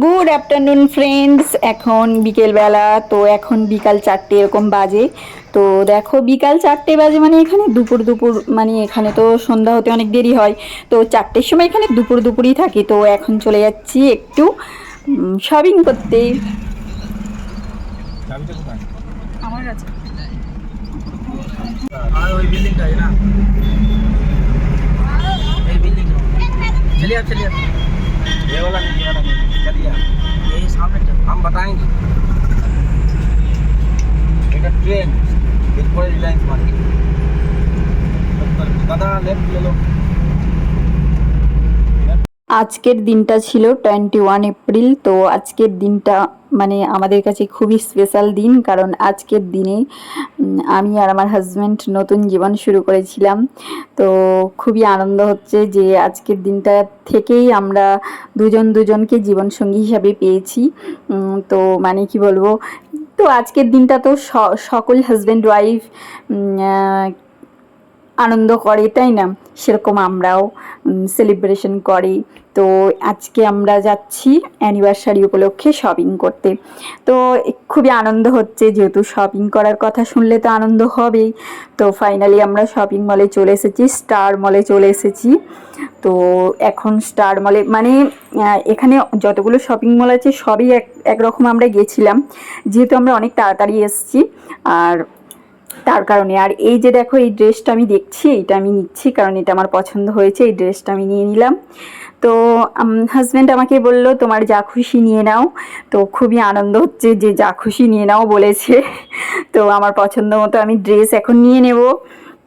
Good afternoon friends এখন বিকেলবেলা তো এখন বিকাল চারটে এরকম বাজে তো দেখো বিকাল চারটে বাজে মানে এখানে দুপুর দুপুর মানে এখানে তো সন্ধ্যা হতে অনেক দেরি হয় তো চারটের সময় এখানে দুপুর দুপুরই থাকি তো এখন চলে যাচ্ছি একটু শপিং করতে চাবিটা কোথায় আমার কাছে আর ওই बिल्डिंग है ना ये बिल्डिंग चलिए आप चलिए ये वाला नहीं ये वाला नहीं चलिए आप ये सामने चल- हम बताएंगे एक ट्रेन बिल्कुल रिलायंस मार्केट दादा लेफ्ट ले लो আজকের দিনটা ছিল টোয়েন্টি ওয়ান এপ্রিল তো আজকের দিনটা মানে আমাদের কাছে খুবই স্পেশাল দিন, কারণ আজকের দিনে আমি আর আমার হাজব্যান্ড নতুন জীবন শুরু করেছিলাম। তো খুবই আনন্দ হচ্ছে যে আজকের দিনটা থেকেই আমরা দুজন দুজনকে জীবনসঙ্গী হিসাবে পেয়েছি। তো মানে কি বলব, তো আজকের দিনটা তো সকল হাজব্যান্ড ওয়াইফ আনন্দ করে, তাই না? সেরকম আমরাও সেলিব্রেশন করি। তো আজকে আমরা যাচ্ছি অ্যানিভার্সারি উপলক্ষে শপিং করতে। তো খুবই আনন্দ হচ্ছে, যেহেতু শপিং করার কথা শুনলে তো আনন্দ হবেই। তো ফাইনালি আমরা শপিং মলে চলে এসেছি স্টার মলে চলে এসেছি। তো এখন স্টার মলে মানে এখানে যতগুলো শপিং মল আছে, সবই এক, একরকম আমরা গেছিলাম। যেহেতু আমরা অনেক তাড়াতাড়ি এসেছি, আর তার কারণে। আর এই যে দেখো, এই ড্রেসটা আমি দেখছি, এইটা আমি নিচ্ছি কারণ এটা আমার পছন্দ হয়েছে, এই ড্রেসটা আমি নিয়ে নিলাম। তো হাজব্যান্ড আমাকে বলল, তোমার যা খুশি নিয়ে নাও। তো খুবই আনন্দ হচ্ছে যে যা খুশি নিয়ে নাও বলেছে। তো আমার পছন্দ মতো আমি ড্রেস এখন নিয়ে নেব।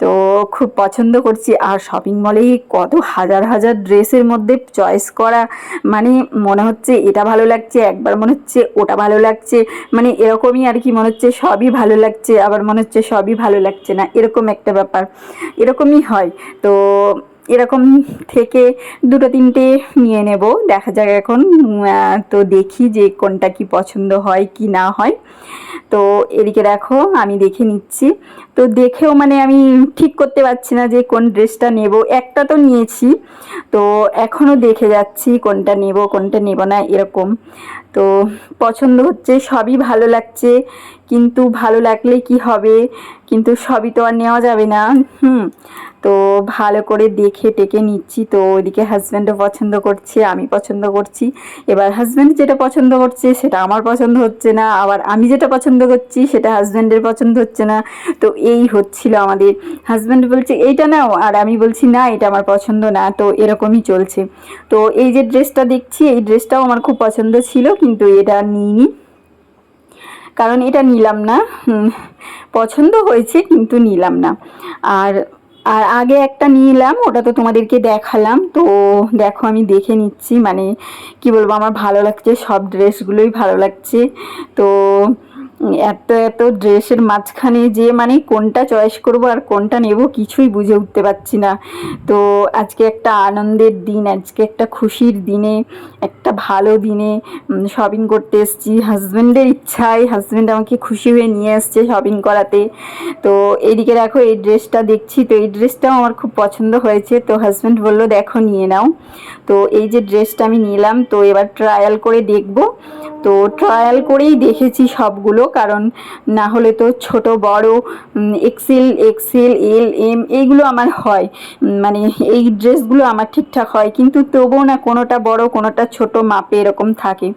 তো খুব পছন্দ করছি। আর শপিং মলে কত হাজার হাজার ড্রেসের মধ্যে চয়েস করা মানে মনে হচ্ছে এটা ভালো লাগছে, একবার মনে হচ্ছে ওটা ভালো লাগছে মানে এরকমই আর কি মনে হচ্ছে সবই ভালো লাগছে, আবার মনে হচ্ছে সবই ভালো লাগছে না, এরকম একটা ব্যাপার, এরকমই হয়। তো এরকম থেকে দুটো তিনটে নিয়ে নেব। দেখা যাক এখন তো দেখি যে কোনটা কি পছন্দ হয়, কি না হয়। তো এদিকে দেখো, আমি দেখে নিচ্ছি। তো দেখেও মানে আমি ঠিক করতে পারছি না যে কোন ড্রেসটা নেব। একটা তো নিয়েছি। তো এখনও দেখে যাচ্ছি কোনটা নেব কোনটা নেব না, এরকম। তো পছন্দ হচ্ছে, সবই ভালো লাগছে। কিন্তু ভালো লাগলে কি হবে? কিন্তু সবই তো আর নেওয়া যাবে না। হুম। তো ভালো করে দেখে টেকে নিচ্ছি। তো ওইদিকে হাজব্যান্ডও পছন্দ করছে, আমি পছন্দ করছি। এবার হাজব্যান্ড যেটা পছন্দ করছে সেটা আমার পছন্দ হচ্ছে না, আবার আমি যেটা পছন্দ করছি সেটা হাজব্যান্ডের পছন্দ হচ্ছে না। তো এই হচ্ছিল আমাদের। হাজব্যান্ড বলছে, এইটা নাও। আর আমি বলছি, না, এটা আমার পছন্দ না। তো এরকমই চলছে। তো এই যে ড্রেসটা দেখছি, এই ড্রেসটাও আমার খুব পছন্দ ছিল, কিন্তু এটা নিইনি। কারণ এটা নিলাম না। পছন্দ হয়েছে, কিন্তু নিলাম না। আর আর আগে একটা নিলাম, ওটা তো তোমাদেরকে দেখালাম। তো দেখো, আমি দেখে নিচ্ছি মানে কি বলব, আমার ভালো লাগছে, সব ড্রেসগুলোই ভালো লাগছে। তো এত এত ড্রেসের মাঝখানে যে মানে কোনটা চয়েস করব আর কোনটা নেব কিছুই বুঝে উঠতে পারছি না। তো আজকে একটা আনন্দের দিন, আজকে একটা খুশির দিনে, একটা ভালো দিনে শপিং করতে এসেছি। হাজব্যান্ডের ইচ্ছায় হাজব্যান্ড আমাকে খুশি হয়ে নিয়ে এসছে শপিং করাতে। তো এইদিকে দেখো এই ড্রেসটা দেখছি। তো এই ড্রেসটাও আমার খুব পছন্দ হয়েছে। তো হাজব্যান্ড বলল, দেখো, নিয়ে নাও। তো এই যে ড্রেসটা আমি নিলাম, তো এবার ট্রায়াল করে দেখব। তো ট্রায়াল করেই দেখেছি সবগুলো, কারণ না হলে তো ছোট, বড় এক্সেল এক্সেল এল এম এইগুলো আমার হয়। মানে এই ড্রেসগুলো আমার ঠিকঠাক হয়। কিন্তু তবুও না কোনোটা বড়, কোনোটা ছোট মাপে এরকম থাকে।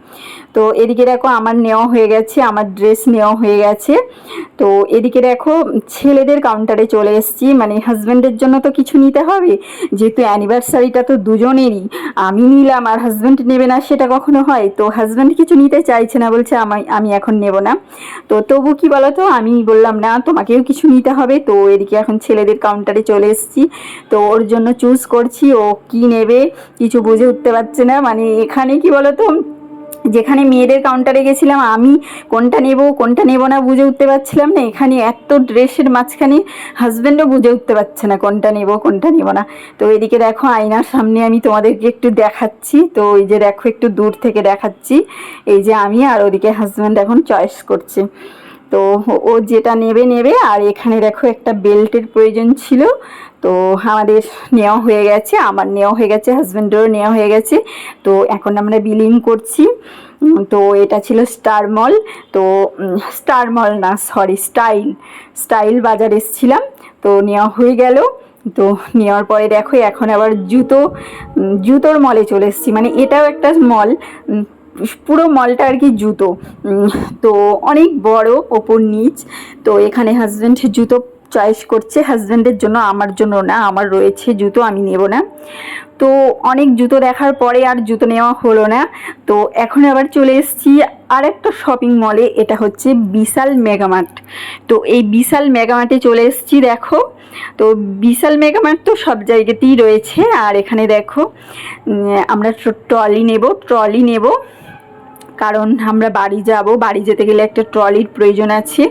তো এদিকে দেখো আমার নেওয়া হয়ে গেছে, আমার ড্রেস নেওয়া হয়ে গেছে। তো এদিকে দেখো ছেলেদের কাউন্টারে চলে এসেছি। মানে হাজব্যান্ডের জন্য তো কিছু নিতে হবে, যেহেতু অ্যানিভার্সারিটা তো দুজনেরই। আমি নিলাম আর হাজব্যান্ড নেবে না সেটা কখনো হয়। তো হাজব্যান্ড কিছু নিতে চাইছে না, বলছে আমি আমি এখন নেব না। তো তবু কি বলো তো আমি বললাম, না, তোমাকেও কিছু নিতে হবে। তো এদিকে এখন ছেলেদের কাউন্টারে চলে এসেছি। তো ওর জন্য চুজ করছি, ও কি নেবে? কিছু বুঝে উঠতে পারছে না। মানে এখানে কি বলো তো যেখানে মেয়েদের কাউন্টারে গেছিলাম, আমি কোনটা নেব কোনটা নেব না বুঝে উঠতে পারছিলাম না। এখানে এত ড্রেসের মাঝখানে হাজব্যান্ডও বুঝে উঠতে পারছে না কোনটা নেব কোনটা নেব না। তো এদিকে দেখো আয়নার সামনে আমি তোমাদেরকে একটু দেখাচ্ছি। তো এই যে দেখো একটু দূর থেকে দেখাচ্ছি। এই যে আমি আর ওদিকে হাজব্যান্ড এখন চয়েস করছে। তো ও যেটা নেবে নেবে। আর এখানে দেখো একটা বেল্টের প্রয়োজন ছিল। তো আমাদের নেওয়া হয়ে গেছে। আমার নেওয়া হয়ে গেছে, হাজব্যান্ডেরও নেওয়া হয়ে গেছে। তো এখন আমরা বিলিং করছি। তো এটা ছিল স্টার মল। তো স্টার মল না, সরি, স্টাইল। স্টাইল বাজার এসেছিলাম। তো নেওয়া হয়ে গেল। তো নেওয়ার পরে দেখো, এখন আবার জুতো জুতোর মলে চলে এসেছি। মানে এটাও একটা মল। পুরো মলটা আর কি জুতো। তো অনেক বড় ওপর নিচ। তো এখানে হাজব্যান্ড জুতো চয়েস করছে। হাজব্যান্ডের জন্য আমার জন্য না, আমার রয়েছে জুতো, আমি নেব না। তো অনেক জুতো দেখার পরে আর জুতো নেওয়া হলো না। তো এখন আবার চলে এসেছি আর একটা শপিং মলে এটা হচ্ছে বিশাল মেগামার্ট। তো এই বিশাল মেগামার্টে চলে এসেছি, দেখো। তো বিশাল মেগামার্ট তো সব জায়গাতেই রয়েছে। আর এখানে দেখো আমরা ট্রলি নেব ট্রলি নেব। কারণ আমরা বাড়ি যাব, বাড়ি যেতে গেলে একটা ট্রলির প্রয়োজন আছে।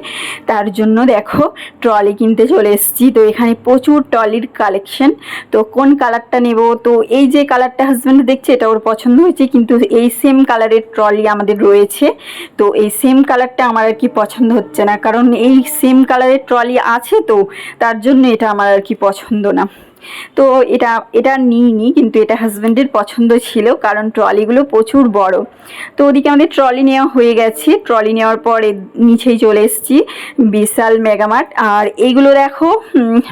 তার জন্য দেখো, ট্রলি কিনতে চলে এসেছি। তো এখানে প্রচুর ট্রলির কালেকশন। তো কোন কালারটা নেব? তো এই যে কালারটা হাজব্যান্ড দেখছে, এটা ওর পছন্দ হয়েছে, কিন্তু এই সেম কালারের ট্রলি আমাদের রয়েছে। তো এই সেম কালারটা আমার আর কি পছন্দ হচ্ছে না। কারণ এই সেম কালারের ট্রলি আছে তো, তার জন্য এটা আমার আর কি পছন্দ না। তো এটা এটা নিইনি, কিন্তু এটা হাজব্যান্ডের পছন্দ ছিল, কারণ ট্রলিগুলো প্রচুর বড়। তো ওদিকে আমাদের ট্রলি নেওয়া হয়ে গেছে। ট্রলি নেওয়ার পরে নিচেই চলে এসেছি, বিশাল মেগামার্ট। আর এইগুলো দেখো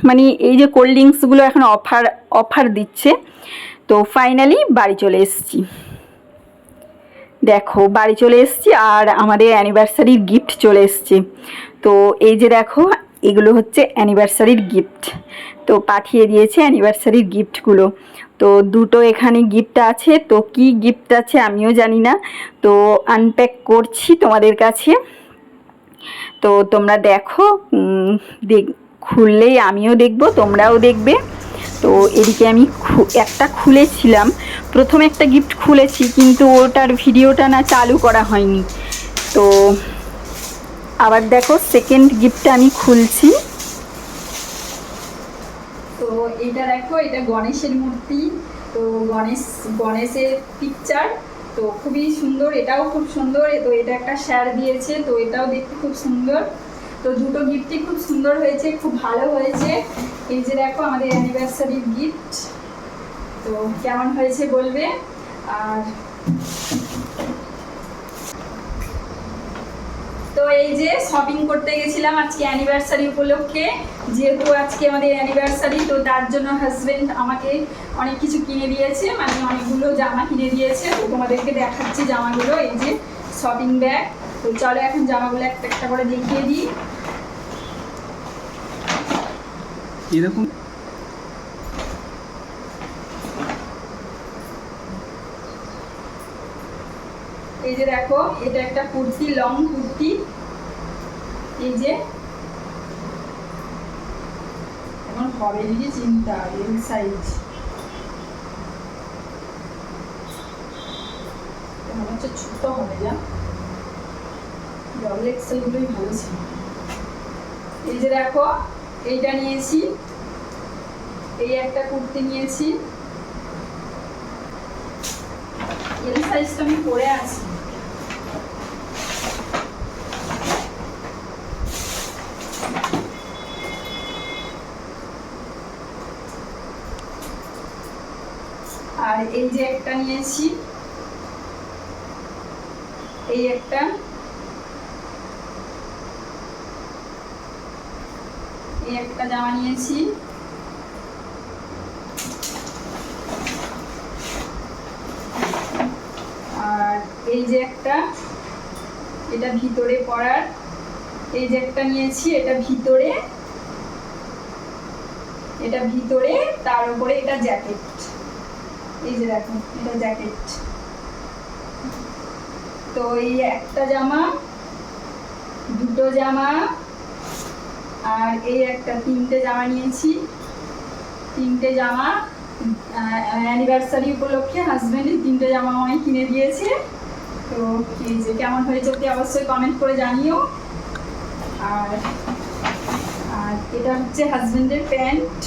মানে এই যে কোল্ড ড্রিঙ্কসগুলো এখন অফার অফার দিচ্ছে। তো ফাইনালি বাড়ি চলে এসেছি। দেখো, বাড়ি চলে এসেছি, আর আমাদের অ্যানিভার্সারির গিফট চলে এসছে। তো এই যে দেখো এগুলো হচ্ছে অ্যানিভার্সারির গিফট তো পাঠিয়ে দিয়েছে অ্যানিভার্সারির গিফটগুলো তো দুটো এখানে গিফট আছে, তো কি গিফট আছে আমিও জানি না। তো আনপ্যাক করছি তোমাদের কাছে। তো তোমরা দেখো দেখ, খুললেই আমিও দেখব, তোমরাও দেখবে। তো এদিকে আমি একটা খুলেছিলাম। প্রথম একটা গিফট খুলেছি, কিন্তু ওটার ভিডিওটা না চালু করা হয়নি। তো আবার দেখো সেকেন্ড গিফটটা আমি খুলছি। তো এটা দেখো, এটা গণেশের মূর্তি। তো গণেশ, গণেশের পিকচার তো খুবই সুন্দর, এটাও খুব সুন্দর। তো এটা একটা শ্যার দিয়েছে, তো এটাও দেখতে খুব সুন্দর। তো দুটো গিফটই খুব সুন্দর হয়েছে, খুব ভালো হয়েছে। এই যে দেখো, আমাদের অ্যানিভার্সারির গিফট তো কেমন হয়েছে বলবে? আর তো এই যে শপিং করতে গেছিলাম আজকে অ্যানিভার্সারি উপলক্ষে যেহেতু আজকে আমাদের অ্যানিভার্সারি তো তার জন্য হাজবেন্ড আমাকে অনেক কিছু কিনে দিয়েছে মানে অনেকগুলো জামা কিনে দিয়েছে। তো তোমাদেরকে দেখাচ্ছি জামাগুলো এই যে শপিং ব্যাগ তো চলো এখন জামাগুলো একটা একটা করে দেখিয়ে দিই। এরকম এই যে দেখো এটা একটা কুর্তি লং কুর্তি। এই যে, এখন হবে যদি চিন্তা এল সাইজ হচ্ছে ছোট হবে ডবল এই যে দেখো, এইটা নিয়েছি। এই একটা কুর্তি নিয়েছি। এল আমি পরে আছি। আর এই যে একটা নিয়েছি, এই একটা এই একটা জামা নিয়েছি। আর এই যে একটা, এটা ভিতরে পরার, এই যে একটা নিয়েছি, এটা ভিতরে এটা ভিতরে, তার উপরে এটা জ্যাকেট এই যে দেখো, এটা জ্যাকেট তো এই একটা জামা, দুটো জামা, আর এই একটা তিনটে জামা নিয়েছি। তিনটে জামা অ্যানিভার্সারি উপলক্ষে হাজব্যান্ডের তিনটে জামা আমায় কিনে দিয়েছে। তো এই যে কেমন হয়েছে ওকে অবশ্যই কমেন্ট করে জানিও। আর আর এটা হচ্ছে হাজব্যান্ডের প্যান্ট।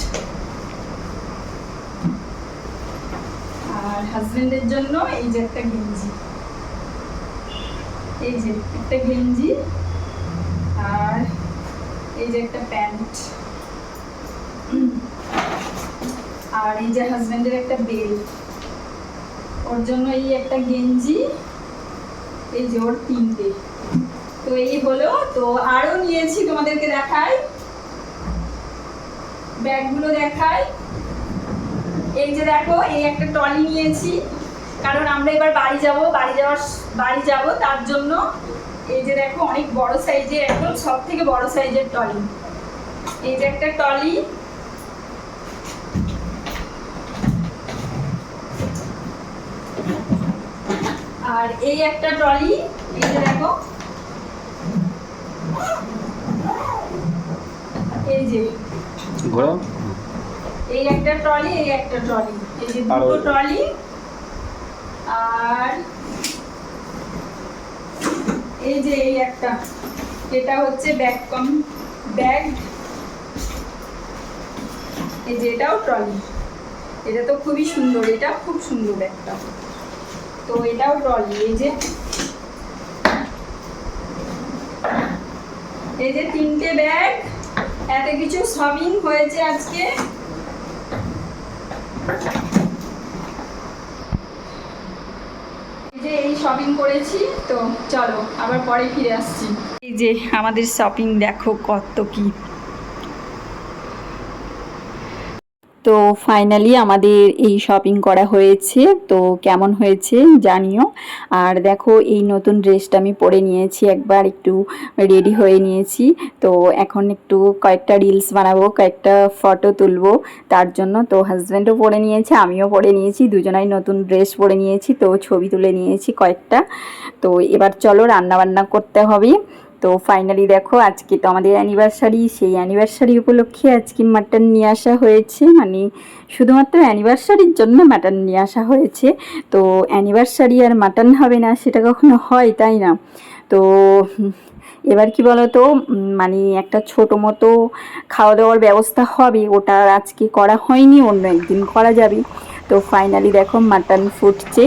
আর হাজবেন্ডের জন্য এই যে একটা গেঞ্জি। এই যে একটা গেঞ্জি আর এই যে একটা প্যান্ট। আর এই যে হাজবেন্ডের একটা বেল। ওর জন্য এই একটা গেঞ্জি, এই যে ওর তিনটে। তো এই হলো, তো আরও নিয়েছি তোমাদেরকে দেখাই। ব্যাগগুলো দেখাই। এই যে দেখো, এই একটা টলি নিয়েছি। কারণ আমরা এবার বাড়ি যাব, বাড়ি যাওয়ার বাড়ি যাব, তার জন্য এই যে দেখো, অনেক বড় সাইজের, একদম সব থেকে বড় সাইজের টলি এই যে একটা টলি আর এই একটা ট্রলি, এই যে দেখো। এই যে। ঘোরো এই একটা ট্রলি এই একটা ট্রলি। এই যে দুটো ট্রলি আর এই যে এই একটা। এটা হচ্ছে ব্যাগ কম ব্যাগ। এই যে এটাও ট্রলি। এটা তো খুবই সুন্দর এটা খুব সুন্দর ব্যাগটা তো এটাও ট্রলি এই যে। এই যে তিনটে ব্যাগ এত কিছু শপিং হয়েছে আজকে। যে এই শপিং করেছি, তো চলো, আবার পরে ফিরে আসছি। এই যে আমাদের শপিং দেখো কত কি তো ফাইনালি আমাদের এই শপিং করা হয়েছে। তো কেমন হয়েছে জানিও। আর দেখো এই নতুন ড্রেসটা আমি পরে নিয়েছি, একবার একটু রেডি হয়ে নিয়েছি। তো এখন একটু কয়েকটা রিলস বানাবো, কয়েকটা ফটো তুলবো। তার জন্য তো হাজব্যান্ডও পরে নিয়েছে, আমিও পরে নিয়েছি। দুজনাই নতুন ড্রেস পরে নিয়েছি, তো ছবি তুলে নিয়েছি কয়েকটা। তো এবার চলো রান্না বান্না করতে হবে। তো ফাইনালি দেখো, আজকে তো আমাদের অ্যানিভার্সারি সেই অ্যানিভার্সারি উপলক্ষে আজকে মাটন নিয়ে আসা হয়েছে। মানে শুধুমাত্র অ্যানিভার্সারির জন্য মাটন নিয়ে আসা হয়েছে। তো অ্যানিভার্সারি আর মাটন হবে না, সেটা কখনো হয় তাই না? তো এবার কি বলতো মানে একটা ছোট মতো খাওয়া দাওয়ার ব্যবস্থা হবে, ওটা আজকে করা হয়নি, অন্য একদিন করা যাবে। তো ফাইনালি দেখো মাটন ফুটছে।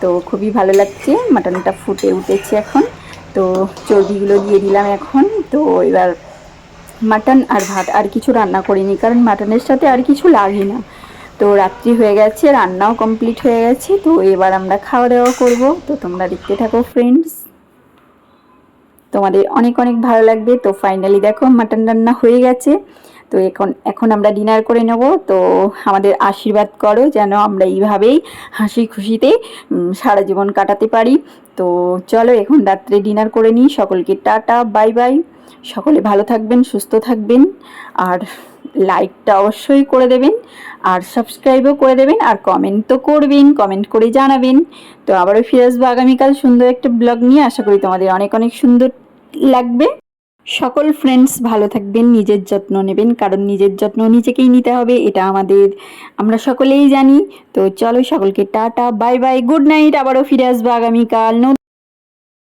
তো খুবই ভালো লাগছে মাটনটা ফুটে উঠেছে এখন। তো চর্বিগুলো দিয়ে দিলাম এখন। তো এবার মাটন আর ভাত, আর কিছু রান্না করিনি, কারণ মাটনের সাথে আর কিছু লাগে না। তো রাত্রি হয়ে গেছে, রান্নাও কমপ্লিট হয়ে গেছে, তো এবার আমরা খাওয়া দাওয়া করব। তো তোমরা দেখতে থাকো ফ্রেন্ডস তোমাদের অনেক অনেক ভালো লাগবে। তো ফাইনালি দেখো, মাটন রান্না হয়ে গেছে। তো এখন এখন আমরা ডিনার করে নেব। তো আমাদের আশীর্বাদ করো যেন আমরা এইভাবেই হাসি খুশিতে সারা জীবন কাটাতে পারি। তো চলো এখন রাত্রে ডিনার করে নিই। সকলকে টাটা বাই বাই সকলে ভালো থাকবেন, সুস্থ থাকবেন। আর লাইকটা অবশ্যই করে দেবেন। আর সাবস্ক্রাইবও করে দেবেন। আর কমেন্ট তো করবেন। কমেন্ট করে জানাবেন। তো আবারও ফিরে আসব আগামীকাল সুন্দর একটা ব্লগ নিয়ে। আশা করি তোমাদের অনেক অনেক সুন্দর লাগবে। সকল ফ্রেন্ডস ভালো থাকবেন, নিজের যত্ন নেবেন, কারণ নিজের যত্ন নিজেকেই নিতে হবে, এটা আমাদের, আমরা সকলেই জানি। তো চলো সকলকে tata bye bye good night আবারও ফিরে আসব আগামীকাল।